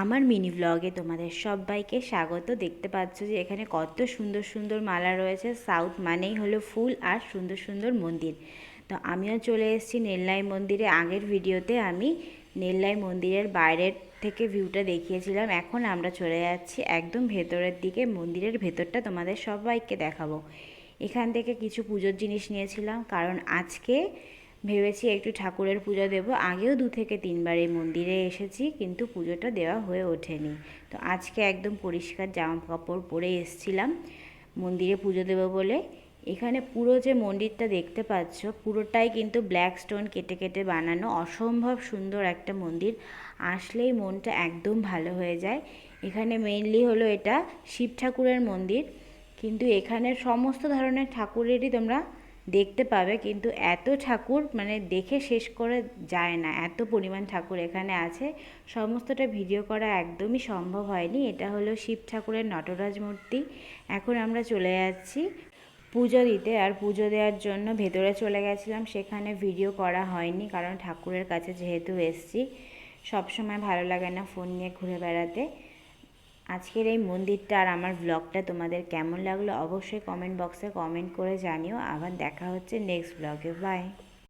আমার মিনি ব্লগে তোমাদের সবাইকে স্বাগত। দেখতে পাচ্ছ যে এখানে কত সুন্দর সুন্দর মালা রয়েছে। সাউথ মানেই হলো ফুল আর সুন্দর সুন্দর মন্দির। তো আমিও চলে এসেছি নেল্লাই মন্দিরে। আগের ভিডিওতে আমি নেল্লাই মন্দিরের বাইরের থেকে ভিউটা দেখিয়েছিলাম। এখন আমরা চলে যাচ্ছি একদম ভেতরের দিকে। মন্দিরের ভেতরটা তোমাদের সবাইকে দেখাবো। এখান থেকে কিছু পুজোর জিনিস নিয়েছিলাম। কারণ আজকে ভেবেছি একটু ঠাকুরের পুজো দেব। আগেও দু থেকে তিনবার এই মন্দিরে এসেছি, কিন্তু পুজোটা দেওয়া হয়ে ওঠেনি। তো আজকে একদম পরিষ্কার জামা কাপড় পরে এসছিলাম মন্দিরে পুজো দেব বলে। এখানে পুরো যে মন্দিরটা দেখতে পাচ্ছ, পুরোটাই কিন্তু ব্ল্যাক স্টোন কেটে কেটে বানানো। অসম্ভব সুন্দর একটা মন্দির। আসলেই মনটা একদম ভালো হয়ে যায়। এখানে মেইনলি হলো এটা শিব ঠাকুরের মন্দির। কিন্তু এখানে সমস্ত ধরনের ঠাকুরেরই তোমরা দেখতে পাবে, কিন্তু এত ঠাকুর মানে দেখে শেষ করে যায় না। এত পরিমাণ ঠাকুর এখানে আছে। সমস্তটা ভিডিও করা একদমই সম্ভব হয়নি। এটা হলো শিব ঠাকুরের নটরাজ মূর্তি। এখন আমরা চলে যাচ্ছি পুজো দিতে। আর পুজো দেওয়ার জন্য ভেতরে চলে গেছিলাম। সেখানে ভিডিও করা হয়নি, কারণ ঠাকুরের কাছে যেহেতু এসছি, সবসময় ভালো লাগে না ফোন নিয়ে ঘুরে বেড়াতে। আজকের এই মন্দিরটা আর আমার ব্লগটা তোমাদের কেমন লাগল অবশ্যই কমেন্ট বক্সে কমেন্ট করে জানিও। আবার দেখা হচ্ছে নেক্সট ব্লগে বাই